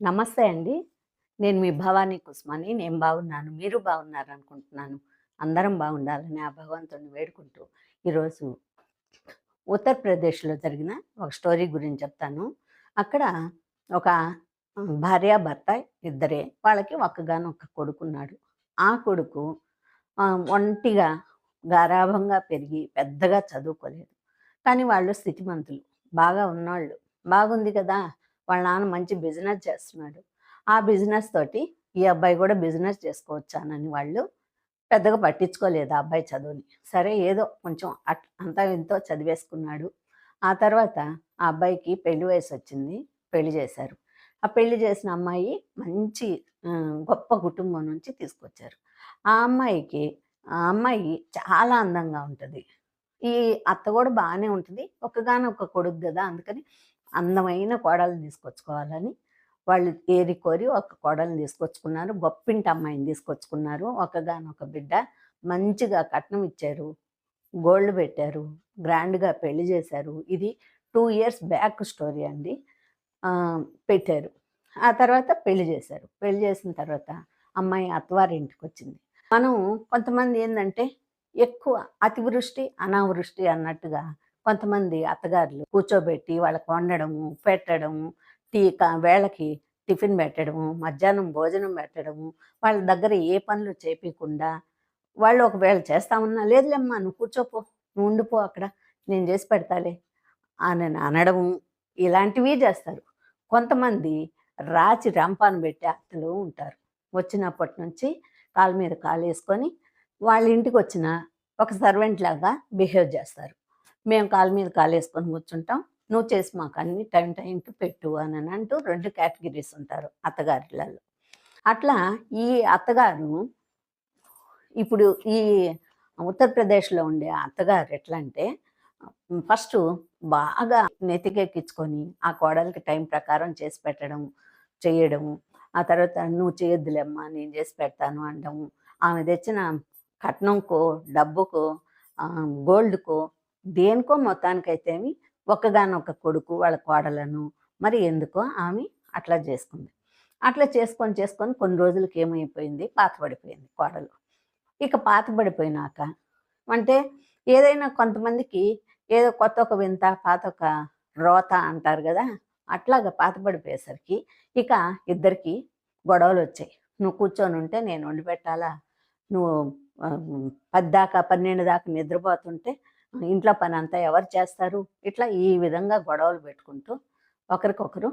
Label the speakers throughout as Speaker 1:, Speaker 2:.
Speaker 1: నమస్తే అండి. నేను మీ భవానీ కుస్మాని. నేను బాగున్నాను. మీరు బాగున్నారనుకుంటున్నాను. అందరం బాగుండాలని ఆ భగవంతుని వేడుకుంటూ, ఈరోజు ఉత్తరప్రదేశ్‌లో జరిగిన ఒక స్టోరీ గురించి చెప్తాను. అక్కడ ఒక భార్యాభర్త ఇద్దరే. వాళ్ళకి ఒక్కగానొక్క కొడుకున్నాడు. ఆ కొడుకు ఒంటిగా గారాభంగా పెరిగి పెద్దగా చదువుకోలేదు. కానీ వాళ్ళు స్థితిమంతులు. బాగా ఉన్నవాళ్ళు బాగుంది కదా! వాళ్ళ నాన్న మంచి బిజినెస్ చేస్తున్నాడు. ఆ బిజినెస్ తోటి ఈ అబ్బాయి కూడా బిజినెస్ చేసుకోవచ్చానని వాళ్ళు పెద్దగా పట్టించుకోలేదు ఆ అబ్బాయి చదువుని. సరే ఏదో కొంచెం అట్ అంతా ఎంతో చదివేసుకున్నాడు. ఆ తర్వాత ఆ అబ్బాయికి పెళ్ళి వయసు వచ్చింది పెళ్ళి చేశారు. ఆ పెళ్ళి చేసిన అమ్మాయి మంచి గొప్ప కుటుంబం నుంచి తీసుకొచ్చారు. ఆ అమ్మాయికి ఆ అమ్మాయి చాలా అందంగా ఉంటుంది ఈ అత్త కూడా బానే ఉంటది. ఒక కొడుకు కదా అందుకని అందమైన కోడల్ని తీసుకొచ్చుకోవాలని వాళ్ళు ఏరి కోరి ఒక కోడల్ని తీసుకొచ్చుకున్నారు. గొప్పింటి అమ్మాయిని తీసుకొచ్చుకున్నారు. ఒక్కగానొక్క బిడ్డ. మంచిగా కట్నం ఇచ్చారు. గోల్డ్ పెట్టారు. గ్రాండ్‌గా పెళ్ళి చేశారు. ఇది టూ ఇయర్స్ బ్యాక్ స్టోరీ అండి. పెట్టారు. ఆ తర్వాత పెళ్ళి చేశారు. పెళ్ళి చేసిన తర్వాత అమ్మాయి అత్తవారింటికొచ్చింది. మనం కొంతమంది ఏంటంటే ఎక్కువ అతివృష్టి, అనావృష్టి అన్నట్టుగా కొంతమంది అత్తగారులు కూర్చోబెట్టి వాళ్ళకి వండడము, పెట్టడము, టీ వేళకి టిఫిన్ పెట్టడము, మధ్యాహ్నం భోజనం పెట్టడము, వాళ్ళ దగ్గర ఏ పనులు చేపీయకుండా వాళ్ళు ఒకవేళ చేస్తామన్నా లేదులేమ్మా నువ్వు కూర్చోపో, నువ్వు ఉండిపో అక్కడ నేను చేసి పెడతాలే అని అనడము ఇలాంటివి చేస్తారు. కొంతమంది రాచి రంపాను పెట్టే అత్తలు ఉంటారు. వచ్చినప్పటి నుంచి కాలు మీద కాలు వేసుకొని వాళ్ళ ఇంటికి వచ్చిన ఒక సర్వెంట్ లాగా బిహేవ్ చేస్తారు. మేము కాలు మీద కాలేసుకొని కూర్చుంటాం. నువ్వు చేసి మాకు అన్ని టైం టైంకి పెట్టు అని అంటూ రెండు కేటగిరీస్ ఉంటారు అత్తగారిళ్ళలో. అట్లా ఈ అత్తగారు ఇప్పుడు ఈ ఉత్తరప్రదేశ్‌లో ఉండే అత్తగారు ఎట్లా అంటే ఫస్ట్ బాగా నెత్తికెక్కించుకొని ఆ కోడలికి టైం ప్రకారం చేసి పెట్టడం, చేయడం ఆ తర్వాత "నువ్వు చేయొద్దులేమ్మా నేను చేసి పెడతాను" అనడం ఆమె తెచ్చిన కట్నంకో, డబ్బుకో, గోల్డ్‌కో దేనికో మొత్తానికైతేమి ఒక్కగానొక్క కొడుకు వాళ్ళ కోడలను మరి ఎందుకో ఆమె అట్లా చేసుకుంది. అట్లా చేసుకొని చేసుకొని కొన్ని రోజులకి ఏమైపోయింది పాతబడిపోయింది కోడలు. ఇక పాతబడిపోయినాక అంటే ఏదైనా కొంతమందికి ఏదో కొత్త ఒక వింత, పాత ఒక రోత అంటారు కదా అట్లాగా పాతబడిపోయేసరికి ఇక ఇద్దరికి గొడవలు వచ్చాయి "నువ్వు కూర్చొని ఉంటే నేను వండి పెట్టాలా? నువ్వు పది దాకా 12 దాకా నిద్రపోతుంటే ఇంట్లో పని అంతా ఎవరు చేస్తారు?" ఇట్లా ఈ విధంగా గొడవలు పెట్టుకుంటూ ఒకరికొకరు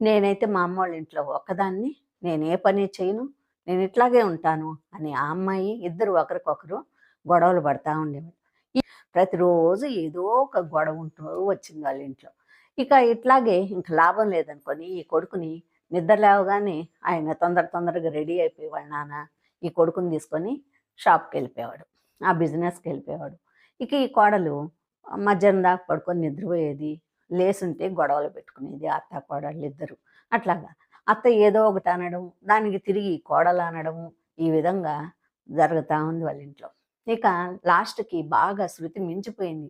Speaker 1: నేనైతే మా అమ్మ వాళ్ళ ఇంట్లో ఒక్కదాన్ని. నేను ఏ పని చేయను. నేను ఇట్లాగే ఉంటాను అని ఆ అమ్మాయి ఇద్దరు ఒకరికొకరు గొడవలు పడతా ఉండేవాళ్ళు. ప్రతిరోజు ఏదో ఒక గొడవ ఉంటూ వచ్చింది వాళ్ళ ఇంట్లో. ఇక ఇట్లాగే ఇంక లాభం లేదనుకోని ఈ కొడుకుని నిద్ర లేవగానే ఆయన తొందర తొందరగా రెడీ అయిపోయి వాళ్ళ నాన్న ఈ కొడుకుని తీసుకొని షాప్కి వెళ్ళిపోయేవాడు ఆ బిజినెస్‌కెళ్ళిపోయేవాడు. ఇక ఈ కోడలు మధ్యాహ్నం దాకా పడుకొని నిద్రపోయేది. లేసుంటే గొడవలు పెట్టుకునేది అత్త, కోడళ్ళిద్దరూ. అట్లాగా అత్త ఏదో ఒకటి అనడం, దానికి తిరిగి కోడలు అనడము ఈ విధంగా జరుగుతూ ఉంది వాళ్ళ ఇంట్లో. ఇక లాస్ట్‌కి బాగా శృతి మించిపోయింది.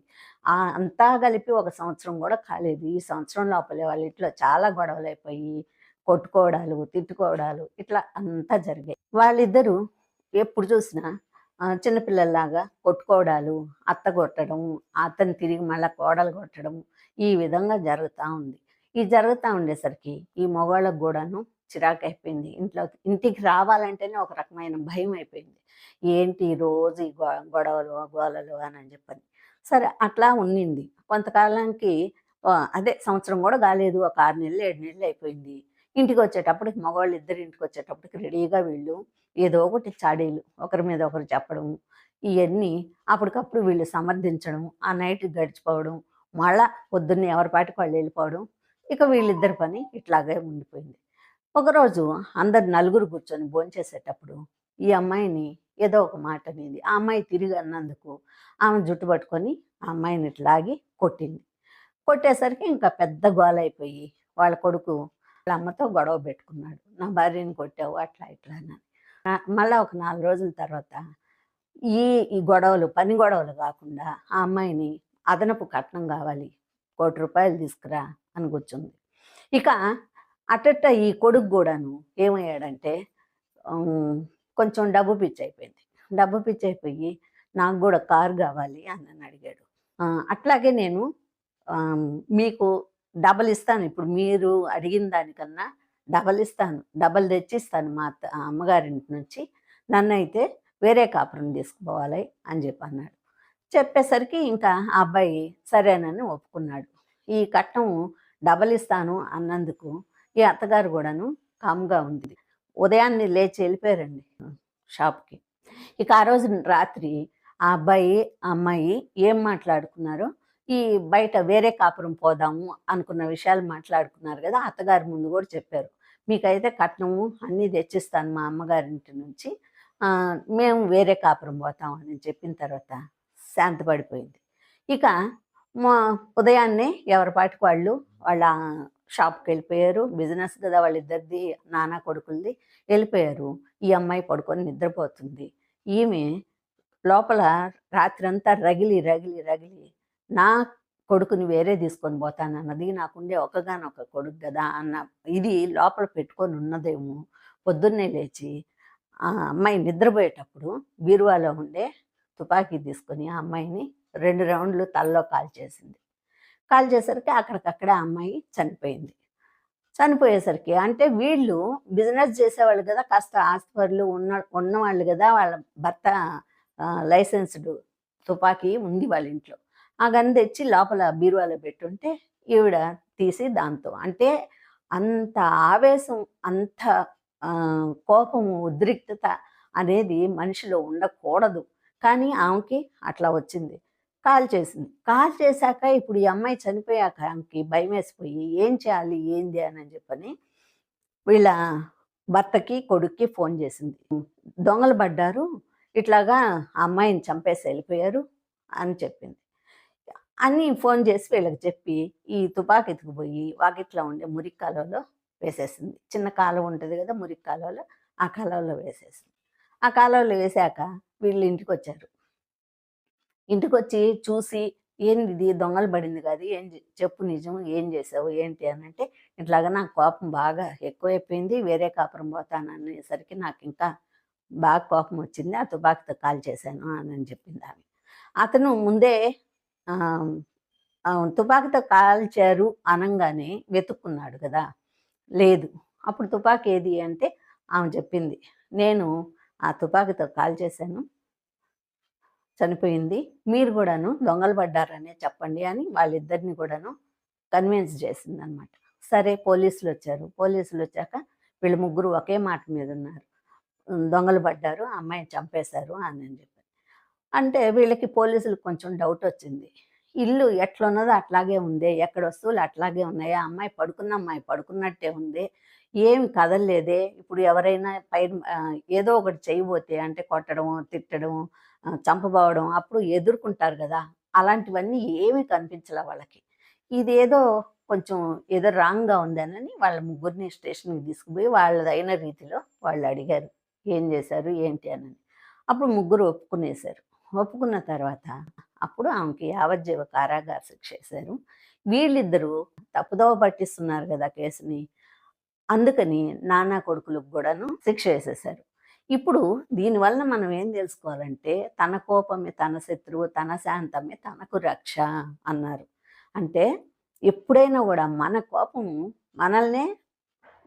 Speaker 1: అంతా కలిపి ఒక సంవత్సరం కూడా కాలేదు. ఈ సంవత్సరం లోపలే వాళ్ళ ఇంట్లో చాలా గొడవలు అయిపోయి కొట్టుకోవడాలు, తిట్టుకోవడాలు ఇట్లా అంతా జరిగాయి. వాళ్ళిద్దరూ ఎప్పుడు చూసినా చిన్నపిల్లల్లాగా కొట్టుకోవడాలు, అత్త కొట్టడం, అత్తని తిరిగి మళ్ళీ కోడలు కొట్టడం ఈ విధంగా జరుగుతూ ఉంది. ఈ జరుగుతూ ఉండేసరికి ఈ మగవాళ్ళకి కూడాను చిరాకు అయిపోయింది ఇంట్లోకి ఇంటికి రావాలంటేనే ఒక రకమైన భయం అయిపోయింది ఏంటి రోజు ఈ గొ గొడవలు, గోలలు అని చెప్పని. సరే అట్లా ఉన్నింది. కొంతకాలానికి అదే సంవత్సరం కూడా కాలేదు. ఒక ఆరు నెలలు, ఏడు నెలలు అయిపోయింది. ఇంటికి వచ్చేటప్పటికి మగవాళ్ళు ఇద్దరు ఇంటికి వచ్చేటప్పటికి రెడీగా వీళ్ళు ఏదో ఒకటి చాడీలు ఒకరి మీద ఒకరు చెప్పడం. ఇవన్నీ అప్పటికప్పుడు వీళ్ళు సమర్థించడం. ఆ నైట్ గడిచిపోవడం. మళ్ళా పొద్దున్నే ఎవరి పాటికి వాళ్ళు వెళ్ళిపోవడం. ఇక వీళ్ళిద్దరి పని ఇట్లాగే ఉండిపోయింది. ఒకరోజు అందరు నలుగురు కూర్చొని భోంచేసేటప్పుడు ఈ అమ్మాయిని ఏదో ఒక మాట అనేది ఆ అమ్మాయి తిరిగి అన్నందుకు ఆమె జుట్టు పట్టుకొని ఆ అమ్మాయిని ఇట్లాగి లాగి కొట్టింది. కొట్టేసరికి ఇంకా పెద్ద గోలయిపోయి వాళ్ళ కొడుకు వాళ్ళ అమ్మతో గొడవ పెట్టుకున్నాడు. "నా భార్యని కొట్టావు" అట్లా ఇట్లా అని. మళ్ళీ మళ్ళా ఒక నాలుగు రోజుల తర్వాత ఈ ఈ గొడవలు పని గొడవలు కాకుండా ఆ అమ్మాయిని అదనపు కట్నం కావాలి. కోటి రూపాయలు తీసుకురా అని కూర్చుంది. ఇక అట్టట్ట ఈ కొడుకు కూడాను ఏమయ్యాడంటే కొంచెం డబ్బు పిచ్చి అయిపోయింది డబ్బు పిచ్చి అయిపోయి నాకు కూడా కారు కావాలి అని అడిగాడు అట్లాగే నేను మీకు డబల్ ఇస్తాను ఇప్పుడు మీరు అడిగిన దానికన్నా డబల్ ఇస్తాను డబల్ తెచ్చిస్తాను మా అత్త ఆ అమ్మగారింటి నుంచి. నన్ను అయితే వేరే కాపురం తీసుకుపోవాలి అని చెప్పి అన్నాడు చెప్పేసరికి ఇంకా ఆ అబ్బాయి సరేనని ఒప్పుకున్నాడు. ఈ కట్నం డబల్ ఇస్తాను అన్నందుకు ఈ అత్తగారు కూడాను కామ్గా ఉంది. ఉదయాన్నే లేచి వెళ్ళిపోయారండి షాప్కి. ఇక ఆ రోజు రాత్రి ఆ అబ్బాయి అమ్మాయి ఏం మాట్లాడుకున్నారో ఈ బయట వేరే కాపురం పోదాము అనుకున్న విషయాలు మాట్లాడుకున్నారు కదా అత్తగారి ముందు కూడా చెప్పారు. మీకైతే కట్నము అన్నీ తెచ్చిస్తాను మా అమ్మగారింటి నుంచి. మేము వేరే కాపురం పోతాం అని చెప్పిన తర్వాత శాంతపడిపోయింది. ఇక మా ఉదయాన్నే ఎవరిపాటికి వాళ్ళు వాళ్ళ షాప్కి వెళ్ళిపోయారు. బిజినెస్ కదా వాళ్ళిద్దరిది నానా కొడుకులది. వెళ్ళిపోయారు. ఈ అమ్మాయి పడుకొని నిద్రపోతుంది. ఈమె లోపల రాత్రంతా రగిలి రగిలి రగిలి నా కొడుకుని వేరే తీసుకొని పోతానన్నది నాకుండే ఒకగానొక కొడుకు కదా అన్న ఇది లోపల పెట్టుకొని ఉన్నదేమో పొద్దున్నే లేచి ఆ అమ్మాయి నిద్రపోయేటప్పుడు బీరువాలో ఉండే తుపాకీ తీసుకొని ఆ అమ్మాయిని రెండు రౌండ్లు తలలో కాల్చేసింది కాల్చేసరికి అక్కడికక్కడ ఆ అమ్మాయి చనిపోయింది. చనిపోయేసరికి అంటే వీళ్ళు బిజినెస్ చేసేవాళ్ళు కదా కాస్త ఆస్తిపరులు ఉన్న ఉన్నవాళ్ళు కదా వాళ్ళ భర్త లైసెన్స్డ్ తుపాకీ ఉంది వాళ్ళ ఇంట్లో ఆ గన్ తెచ్చి లోపల బీరువాలో పెట్టుంటే ఈవిడ తీసి దాంతో అంటే అంత ఆవేశం అంత కోపం కోపము ఉద్రిక్తత అనేది మనిషిలో ఉండకూడదు. కానీ ఆమెకి అట్లా వచ్చింది. కాల్ చేసింది. కాల్ చేశాక ఇప్పుడు ఈ అమ్మాయి చనిపోయాక ఆమెకి భయం వేసిపోయి ఏం చేయాలి ఏంది అని చెప్పని వీళ్ళ భర్తకి కొడుక్కి ఫోన్ చేసింది. దొంగలు పడ్డారు. ఇట్లాగా ఆ అమ్మాయిని చంపేసి వెళ్ళిపోయారు అని చెప్పింది. అని ఫోన్ చేసి వీళ్ళకి చెప్పి ఈ తుపాకి ఎత్తుకుపోయి వాకిట్లో ఉండే మురికి కాలువలో వేసేసింది. చిన్న కాలువ ఉంటుంది కదా మురికి కాలువలో ఆ కాలువలో వేసేసింది. ఆ కాలువలో వేసాక వీళ్ళు ఇంటికి వచ్చారు ఇంటికి వచ్చి చూసి ఏంది ఇది? దొంగలు పడింది కాదు. ఏం చెప్పు నిజం. ఏం చేసావు? ఏంటి? అని అంటే ఇట్లాగా నాకు కోపం బాగా ఎక్కువైపోయింది. వేరే కాపురం పోతాను అనేసరికి నాకు ఇంకా బాగా కోపం వచ్చింది. ఆ తుపాకితో కాల్ చేశాను అని చెప్పింది ఆమె అతను ముందే తుపాకీతో కాల్చారు అనగానే వెతుక్కున్నాడు కదా. లేదు. అప్పుడు తుపాకీ ఏది అంటే ఆమె చెప్పింది నేను ఆ తుపాకీతో కాల్ చేశాను చనిపోయింది మీరు కూడాను దొంగలు పడ్డారనే చెప్పండి అని వాళ్ళిద్దరిని కూడాను కన్విన్స్ చేసింది అనమాట సరే పోలీసులు వచ్చారు. పోలీసులు వచ్చాక వీళ్ళు ముగ్గురు ఒకే మాట మీద ఉన్నారు. దొంగలు పడ్డారు అమ్మాయిని చంపేశారు అని అని చెప్పి. అంటే వీళ్ళకి పోలీసులకు కొంచెం డౌట్ వచ్చింది. ఇల్లు ఎట్లున్నదో అట్లాగే ఉంది. ఎక్కడ వస్తువులు అట్లాగే ఉన్నాయి? అమ్మాయి పడుకున్న అమ్మాయి పడుకున్నట్టే ఉంది. ఏమి కదలలేదే? ఇప్పుడు ఎవరైనా పై ఏదో ఒకటి చేయబోతే అంటే కొట్టడం తిట్టడం చంపబోవడం అప్పుడు ఎదుర్కొంటారు కదా? అలాంటివన్నీ ఏమీ కనిపించలే వాళ్ళకి. ఇదేదో కొంచెం ఏదో రాంగ్గా ఉందనని వాళ్ళ ముగ్గురిని స్టేషన్కి తీసుకుపోయి వాళ్ళదైన రీతిలో వాళ్ళు అడిగారు. ఏం చేశారు? ఏంటి? అని అప్పుడు ముగ్గురు ఒప్పుకునేశారు. ఒప్పుకున్న తర్వాత అప్పుడు ఆమెకి యావజ్జీవ కారాగార శిక్ష వేశారు. వీళ్ళిద్దరూ తప్పుదోవ పట్టిస్తున్నారు కదా కేసుని. అందుకని నానా కొడుకులకు కూడాను శిక్ష వేసేశారు. ఇప్పుడు దీనివల్ల మనం ఏం తెలుసుకోవాలంటే తన కోపమే తన శత్రువు తన శాంతమే తనకు రక్ష అన్నారు. అంటే ఎప్పుడైనా కూడా మన కోపము మనల్నే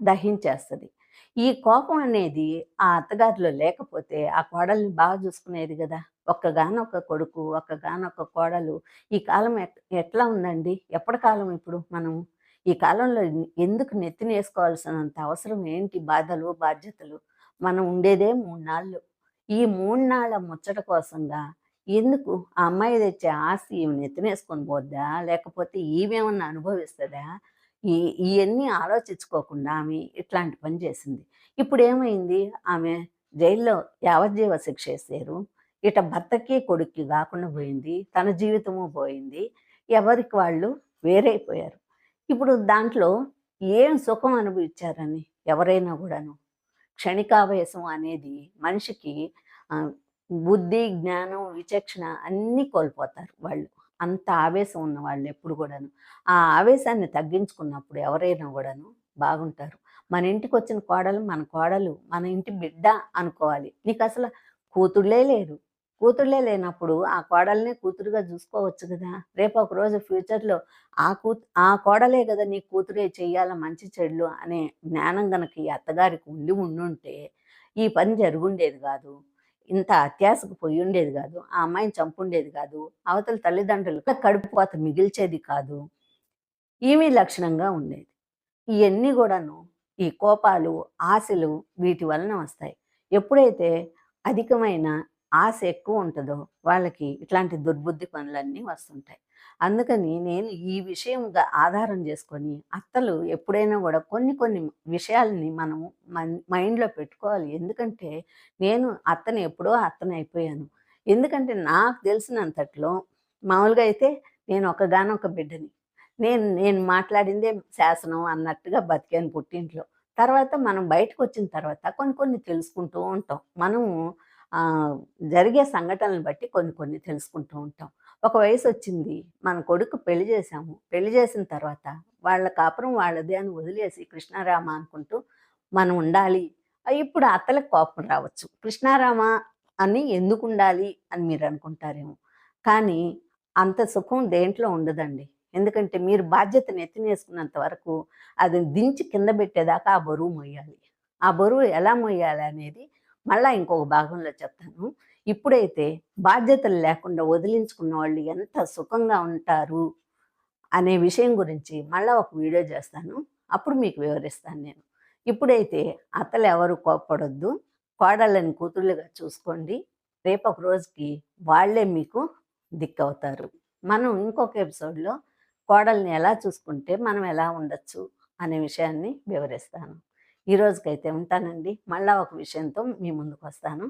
Speaker 1: దహించేస్తుంది. ఈ కోపం అనేది ఆ అత్తగారిలో లేకపోతే ఆ కోడల్ని బాగా చూసుకునేది కదా? ఒక్కగానొక్క కొడుకు ఒక్కగానొక్క కోడలు ఈ కాలం ఎట్- ఎట్లా ఉందండి? ఎప్పటి కాలం ఇప్పుడు మనం? ఈ కాలంలో ఎందుకు నెత్తినేసుకోవాల్సినంత అవసరం ఏంటి? బాధలు బాధ్యతలు? మనం ఉండేదే మూడు నాళ్ళు ఈ మూడు నాళ్ళ ముచ్చట కోసంగా ఎందుకు ఆ అమ్మాయి తెచ్చే ఆస్తి ఈమె నెత్తినేసుకొని పోద్దా? లేకపోతే ఈమెమన్నా అనుభవిస్తుందా? ఈ ఇవన్నీ ఆలోచించుకోకుండా ఆమె ఇట్లాంటి పని చేసింది. ఇప్పుడు ఏమైంది ఆమె జైల్లో యావజ్జీవ శిక్ష వేసారు ఇట భర్తకి కొడుక్కి కాకుండా పోయింది. తన జీవితము పోయింది. ఎవరికి వాళ్ళు వేరైపోయారు. ఇప్పుడు దాంట్లో ఏం సుఖం అనుభవించారని ఎవరైనా కూడాను? క్షణికావేశం అనేది మనిషికి బుద్ధి జ్ఞానం విచక్షణ అన్నీ కోల్పోతారు వాళ్ళు. అంత ఆవేశం ఉన్న వాళ్ళు ఎప్పుడు కూడాను. ఆ ఆవేశాన్ని తగ్గించుకున్నప్పుడు ఎవరైనా కూడాను బాగుంటారు. మన ఇంటికి వచ్చిన కోడలు మన కోడలు మన ఇంటి బిడ్డ అనుకోవాలి. నీకు అసలు కూతుళ్ళే లేరు. కూతుళ్ళే లేనప్పుడు ఆ కోడల్నే కూతురుగా చూసుకోవచ్చు కదా. రేపు ఒక రోజు ఫ్యూచర్లో ఆ కూ ఆ కోడలే కదా నీ కూతురే చెయ్యాల మంచి చెడులు అనే జ్ఞానం గనక ఈ అత్తగారికి ఉండి ఉండుంటే ఈ పని జరుగుండేది కాదు. ఇంత అత్యాశకు పోయి ఉండేది కాదు. ఆ అమ్మాయిని చంపుండేది కాదు. అవతల తల్లిదండ్రులు కడుపు కోత మిగిల్చేది కాదు. ఈమె లక్షణంగా ఉండేది. ఇవన్నీ కూడాను ఈ కోపాలు ఆశలు వీటి వలన వస్తాయి. ఎప్పుడైతే అధికమైన ఆశ ఎక్కువ ఉంటుందో వాళ్ళకి ఇట్లాంటి దుర్బుద్ధి పనులన్నీ వస్తుంటాయి. అందుకని నేను ఈ విషయంగా ఆధారం చేసుకొని అత్తలు ఎప్పుడైనా కూడా కొన్ని కొన్ని విషయాలని మనం మన్- మైండ్లో పెట్టుకోవాలి. ఎందుకంటే నేను అత్తని ఎప్పుడో అత్తని అయిపోయాను. ఎందుకంటే నాకు తెలిసినంతట్లో మామూలుగా అయితే నేను ఒకగానొక బిడ్డని. నేను నేను మాట్లాడిందే శాసనం అన్నట్టుగా బతికాను పుట్టింట్లో. తర్వాత మనం బయటకు వచ్చిన తర్వాత కొన్ని కొన్ని తెలుసుకుంటూ ఉంటాం. మనము జరిగే సంఘటనలను బట్టి కొన్ని కొన్ని తెలుసుకుంటూ ఉంటాం. ఒక వయసు వచ్చింది మన కొడుకు పెళ్ళి చేశాము. పెళ్ళి చేసిన తర్వాత వాళ్ళ కాపురం వాళ్ళదే అని వదిలేసి కృష్ణారామ అనుకుంటూ మనం ఉండాలి. ఇప్పుడు అత్తలకు కోపం రావచ్చు. కృష్ణారామ అని ఎందుకు ఉండాలి అని మీరు అనుకుంటారేమో. కానీ అంత సుఖం దేంట్లో ఉండదండి. ఎందుకంటే మీరు బాధ్యతను ఎత్తినేసుకున్నంత వరకు అది దించి కింద పెట్టేదాకా ఆ బరువు మొయ్యాలి ఆ బరువు ఎలా మొయ్యాలి అనేది మళ్ళా ఇంకొక భాగంలో చెప్తాను. ఇప్పుడైతే బాధ్యతలు లేకుండా వదిలించుకున్న వాళ్ళు ఎంత సుఖంగా ఉంటారు అనే విషయం గురించి మళ్ళీ ఒక వీడియో చేస్తాను. అప్పుడు మీకు వివరిస్తాను నేను. ఇప్పుడైతే అత్తలు ఎవరు కోప్పడొద్దు. కోడళ్ళని కూతుళ్ళుగా చూసుకోండి. రేపు ఒక రోజుకి వాళ్ళే మీకు దిక్కవుతారు. మనం ఇంకొక ఎపిసోడ్లో కోడల్ని ఎలా చూసుకుంటే మనం ఎలా ఉండొచ్చు అనే విషయాన్ని వివరిస్తాను. ఈ రోజుకైతే ఉంటానండి. మళ్ళా ఒక విషయంతో మీ ముందుకు వస్తాను